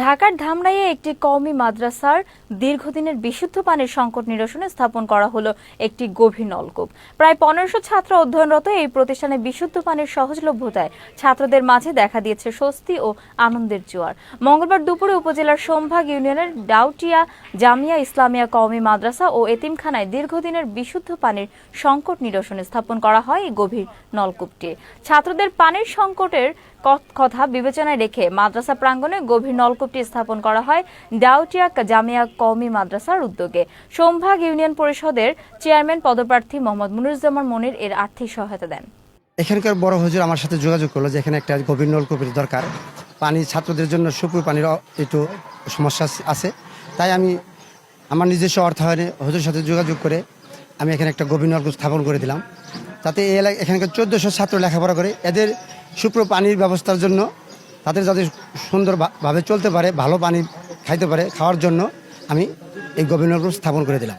ঢাকার ধামরাইয়ে একটি কওমি মাদ্রাসার দীর্ঘদিনের বিশুদ্ধ পানির সংকট নিরসনে স্থাপন করা হলো একটি গভীর নলকূপ। প্রায় পনেরোশো ছাত্র অধ্যয়নরত এই প্রতিষ্ঠানে বিশুদ্ধ পানির সহজলভ্যতায় ছাত্রদের মাঝে দেখা দিয়েছে স্বস্তি ও আনন্দের জোয়ার। মঙ্গলবার দুপুরে উপজেলার সোমভাগ ইউনিয়নের ডাউটিয়া জামিয়া ইসলামিয়া কওমি মাদ্রাসা ও এতিমখানায় দীর্ঘদিনের বিশুদ্ধ পানির সংকট নিরসনে স্থাপন করা হয় এই গভীর নলকূপটি। ছাত্রদের পানির সংকটের কথা বিবেচনায় রেখে মাদ্রাসা প্রাঙ্গণে গভীর নলকূপটি স্থাপন করা হয় ডাউটিয়া জামিয়া কওমি মাদ্রাসার উদ্যোগে। সোমভাগ ইউনিয়ন পরিষদের চেয়ারম্যান পদপ্রার্থী মোহাম্মদ মুনুজ্জামান মনির এর আর্থিক সহায়তা দেন। এখানকার বড় হুজুর আমার সাথে যোগাযোগ করল যে এখানে একটা গভীর নলকূপের দরকার। পানি ছাত্রদের জন্য সুপুর পানির একটু সমস্যা আছে। তাই আমি আমার নিজস্ব অর্থায়নে হুজুরের সাথে যোগাযোগ করে আমি এখানে একটা গভীর নলকূপ স্থাপন করে দিলাম। তাতে এখানকার চোদ্দোশো ছাত্র লেখাপড়া করে। এদের সুপ্র পানির ব্যবস্থার জন্য, তাদের যাতে সুন্দরভাবে চলতে পারে, ভালো পানি খাইতে পারে, খাওয়ার জন্য আমি এই গভীর স্থাপন করে দিলাম।